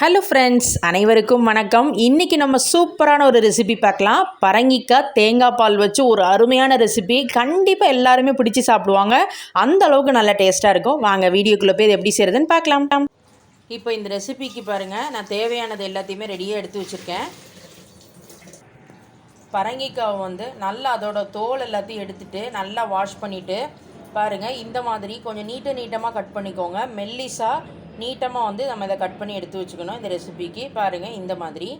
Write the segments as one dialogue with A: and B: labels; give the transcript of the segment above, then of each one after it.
A: Hello friends அனைவருக்கும் வணக்கம். இன்றைக்கி நம்ம சூப்பரான ஒரு ரெசிபி பார்க்கலாம். பரங்கிக்காய் தேங்காய் பால் வச்சு ஒரு அருமையான ரெசிபி கண்டிப்பாக எல்லாருமே பிடிச்சி சாப்பிடுவாங்க. அந்த அளவுக்கு நல்ல டேஸ்ட்டாக இருக்கும். வாங்க வீடியோக்குள்ளே போய் இது எப்படி செய்கிறதுன்னு பார்க்கலாம். இப்போ இந்த ரெசிபிக்கு பாருங்கள் நான் தேவையானது எல்லாத்தையுமே ரெடியாக எடுத்து வச்சுருக்கேன். பரங்கிக்காவை வந்து நல்லா அதோட தோல் எல்லாத்தையும் எடுத்துட்டு நல்லா வாஷ் பண்ணிவிட்டு பாருங்கள் இந்த மாதிரி கொஞ்சம் நீட்ட நீட்டமாக கட் பண்ணிக்கோங்க. மெல்லிஸாக நீட்டமாக வந்து நம்ம இதை கட் பண்ணி எடுத்து வச்சுக்கணும் இந்த ரெசிபிக்கு. பாருங்கள் இந்த மாதிரி.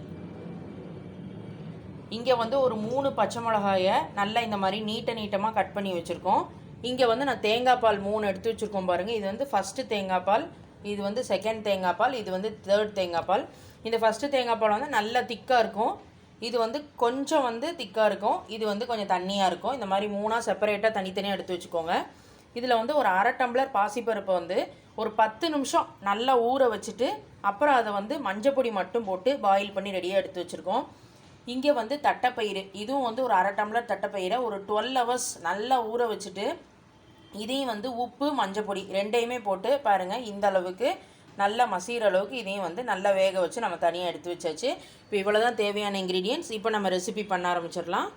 A: இங்கே வந்து ஒரு மூணு பச்சை மிளகாயை நல்லா இந்த மாதிரி நீட்ட நீட்டமாக கட் பண்ணி வச்சுருக்கோம். இங்கே வந்து நான் தேங்காய் பால் மூணு எடுத்து வச்சுருக்கோம் பாருங்கள் இது வந்து ஃபஸ்ட்டு தேங்காய் பால் இது வந்து செகண்ட் தேங்காய் பால் இது வந்து தேர்ட் தேங்காய் பால். இந்த ஃபஸ்ட்டு தேங்காய் பால் வந்து நல்லா திக்காக இருக்கும். இது வந்து கொஞ்சம் வந்து திக்காக இருக்கும். இது வந்து கொஞ்சம் தண்ணியாக இருக்கும். இந்த மாதிரி மூணாக செப்பரேட்டாக தனித்தனியாக எடுத்து வச்சுக்கோங்க. இதில் வந்து ஒரு அரை டம்ளர் பாசிப்பருப்பை வந்து ஒரு பத்து நிமிஷம் நல்லா ஊற வச்சுட்டு அப்புறம் அதை வந்து மஞ்சப்பொடி மட்டும் போட்டு பாயில் பண்ணி ரெடியாக எடுத்து வச்சுருக்கோம். இங்கே வந்து தட்டைப்பயிறு. இதுவும் வந்து ஒரு அரை டம்ளர் தட்டைப்பயிரை ஒரு டுவெல் ஹவர்ஸ் நல்லா ஊற வச்சுட்டு இதையும் வந்து உப்பு மஞ்சப்பொடி ரெண்டையுமே போட்டு பாருங்கள் இந்த அளவுக்கு நல்லா மசிகிற அளவுக்கு இதையும் வந்து நல்லா வேக வச்சு நம்ம தனியாக எடுத்து வச்சாச்சு. இப்போ இவ்வளோ தான் தேவையான இன்க்ரீடியன்ட்ஸ் இப்போ நம்ம ரெசிபி பண்ண ஆரம்பிச்சிடலாம்.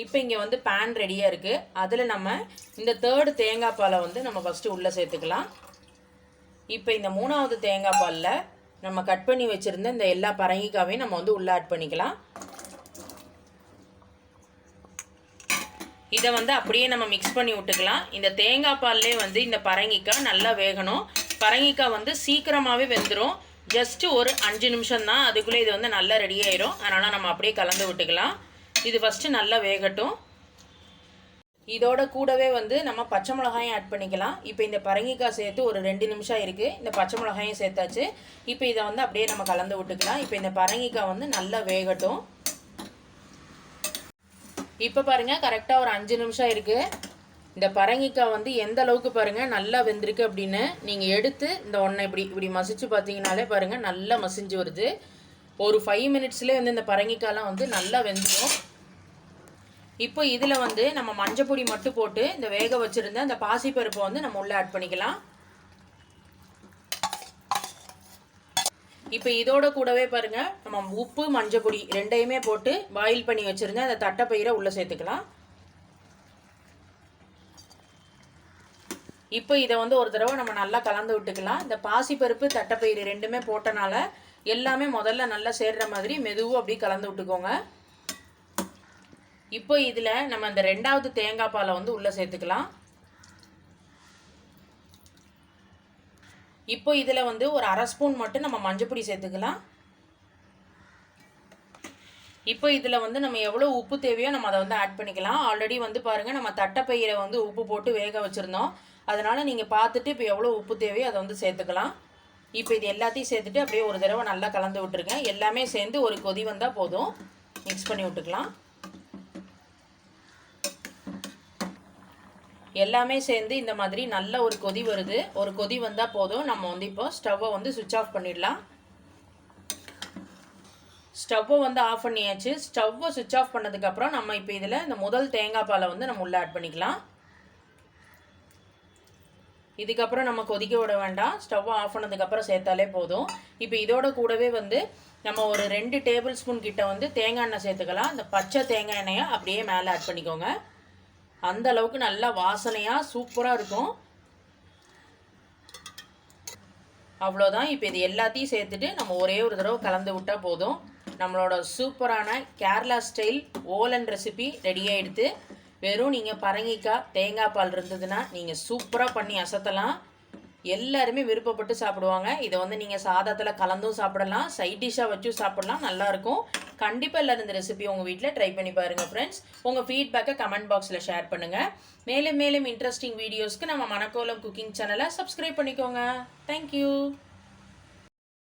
A: இப்போ இங்கே வந்து பேன் ரெடியாக இருக்குது அதில் நம்ம இந்த தேர்டு தேங்காய் பாலை வந்து நம்ம ஃபஸ்ட்டு உள்ளே சேர்த்துக்கலாம். இப்போ இந்த மூணாவது தேங்காய் பாலில் நம்ம கட் பண்ணி வச்சுருந்த இந்த எல்லா பரங்கிக்காவையும் நம்ம வந்து உள்ளே ஆட் பண்ணிக்கலாம். இதை வந்து அப்படியே நம்ம மிக்ஸ் பண்ணி விட்டுக்கலாம். இந்த தேங்காய் பால்லே வந்து இந்த பரங்கிக்காய் நல்லா வேகணும். பரங்கிக்காய் வந்து சீக்கிரமாகவே வெந்துடும் ஜஸ்ட்டு ஒரு அஞ்சு நிமிஷம் தான் அதுக்குள்ளே இது வந்து நல்லா ரெடி ஆயிரும். அதனால் நம்ம அப்படியே கலந்து விட்டுக்கலாம். இது ஃபஸ்ட்டு நல்லா வேகட்டும். இதோட கூடவே வந்து நம்ம பச்சை மிளகாயும் ஆட் பண்ணிக்கலாம். இப்போ இந்த பரங்கிக்காய் சேர்த்து ஒரு ரெண்டு நிமிஷம் இருக்குது இந்த பச்சை மிளகாயும் சேர்த்தாச்சு. இப்போ இதை வந்து அப்படியே நம்ம கலந்து விட்டுக்கலாம். இப்போ இந்த பரங்கிக்காய் வந்து நல்லா வேகட்டும். இப்போ பாருங்கள் கரெக்டாக ஒரு அஞ்சு நிமிஷம் இருக்குது இந்த பரங்கிக்காய் வந்து எந்த அளவுக்கு பாருங்கள் நல்லா வெந்திருக்கு அப்படின்னு நீங்கள் எடுத்து இந்த ஒன்றை இப்படி இப்படி மசிச்சு பார்த்தீங்கனாலே பாருங்கள் நல்லா மசிஞ்சு வருது. ஒரு ஃபைவ் மினிட்ஸ்லேயே வந்து இந்த பரங்கிக்காயெலாம் வந்து நல்லா வெந்துடும் இப்போ இதில் வந்து நம்ம மஞ்சப்பொடி மட்டும் போட்டு இந்த வேக வச்சுருந்த அந்த பாசிப்பருப்பை வந்து நம்ம உள்ளே ஆட் பண்ணிக்கலாம். இப்போ இதோட கூடவே பாருங்கள் நம்ம உப்பு மஞ்சப்பொடி ரெண்டையுமே போட்டு பாயில் பண்ணி வச்சுருந்தேன் அந்த தட்டைப்பயிரை உள்ளே சேர்த்துக்கலாம். இப்போ இதை வந்து ஒரு தடவை நம்ம நல்லா கலந்து விட்டுக்கலாம். இந்த பாசிப்பருப்பு தட்டைப்பயிறு ரெண்டுமே போட்டனால எல்லாமே முதல்ல நல்லா சேர்ற மாதிரி மெதுவும் அப்படியே கலந்து விட்டுக்கோங்க. இப்போ இதில் நம்ம இந்த ரெண்டாவது தேங்காய் பாலை வந்து உள்ளே சேர்த்துக்கலாம். இப்போ இதில் வந்து ஒரு அரை ஸ்பூன் மட்டும் நம்ம மஞ்சப்பொடி சேர்த்துக்கலாம். இப்போ இதில் வந்து நம்ம எவ்வளோ உப்பு தேவையோ நம்ம அதை வந்து ஆட் பண்ணிக்கலாம். ஆல்ரெடி வந்து பாருங்கள் நம்ம தட்டைப்பயிரை வந்து உப்பு போட்டு வேக வச்சுருந்தோம். அதனால் நீங்கள் பார்த்துட்டு இப்போ எவ்வளோ உப்பு தேவையோ அதை வந்து சேர்த்துக்கலாம். இப்போ இது எல்லாத்தையும் சேர்த்துட்டு அப்படியே ஒரு தடவை நல்லா கலந்து விட்டுருங்க. எல்லாமே சேர்ந்து ஒரு கொதி வந்தால் போதும். மிக்ஸ் பண்ணி விட்டுக்கலாம். எல்லாமே சேர்ந்து இந்த மாதிரி நல்ல ஒரு கொதி வருது. ஒரு கொதி வந்தால் போதும். நம்ம வந்து இப்போ ஸ்டவ்வை வந்து சுவிட்ச் ஆஃப் பண்ணிடலாம். ஸ்டவ்வை வந்து ஆஃப் பண்ணியாச்சு. ஸ்டவ்வை சுவிட்ச் ஆஃப் பண்ணதுக்கப்புறம் நம்ம இப்போ இதில் இந்த முதல் தேங்காய் பாலை வந்து நம்ம உள்ளே ஆட் பண்ணிக்கலாம். இதுக்கப்புறம் நம்ம கொதிக்க விட வேண்டாம். ஸ்டவ்வை ஆஃப் பண்ணதுக்கப்புறம் சேர்த்தாலே போதும். இப்போ இதோட கூடவே வந்து நம்ம ஒரு ரெண்டு டேபிள் ஸ்பூன் கிட்ட வந்து தேங்காய் எண்ணெய் சேர்த்துக்கலாம். இந்த பச்சை தேங்காய் எண்ணெயை அப்படியே மேலே ஆட் பண்ணிக்கோங்க. அந்த அளவுக்கு நல்லா வாசனையாக சூப்பராக இருக்கும். அவ்வளோதான் இப்போ இது எல்லாத்தையும் சேர்த்துட்டு நம்ம ஒரே ஒரு தடவை கலந்து விட்டால் போதும். நம்மளோட சூப்பரான Kerala style olan recipe ready ஆகிடுது வெறும் நீங்கள் பரங்கிக்காய் தேங்காய் பால் இருந்ததுன்னா நீங்கள் சூப்பராக பண்ணி அசத்தலாம். எல்லாருமே விருப்பப்பட்டு சாப்பிடுவாங்க. இதை வந்து நீங்கள் சாதத்தில் கலந்தும் சாப்பிடலாம். சைட் டிஷ்ஷாக வச்சும் சாப்பிடலாம். நல்லாயிருக்கும் கண்டிப்பாக எல்லோரும் இந்த ரெசிபி உங்கள் வீட்டில் ட்ரை பண்ணி பாருங்கள் ஃப்ரெண்ட்ஸ் உங்கள் ஃபீட்பேக்கை கமெண்ட் பாக்ஸில் ஷேர் பண்ணுங்கள் மேலும் மேலும் இன்ட்ரெஸ்டிங் வீடியோஸ்க்கு நம்ம மணக்கோலம் குக்கிங் சேனலை சப்ஸ்கிரைப் பண்ணிக்கோங்க. Thank you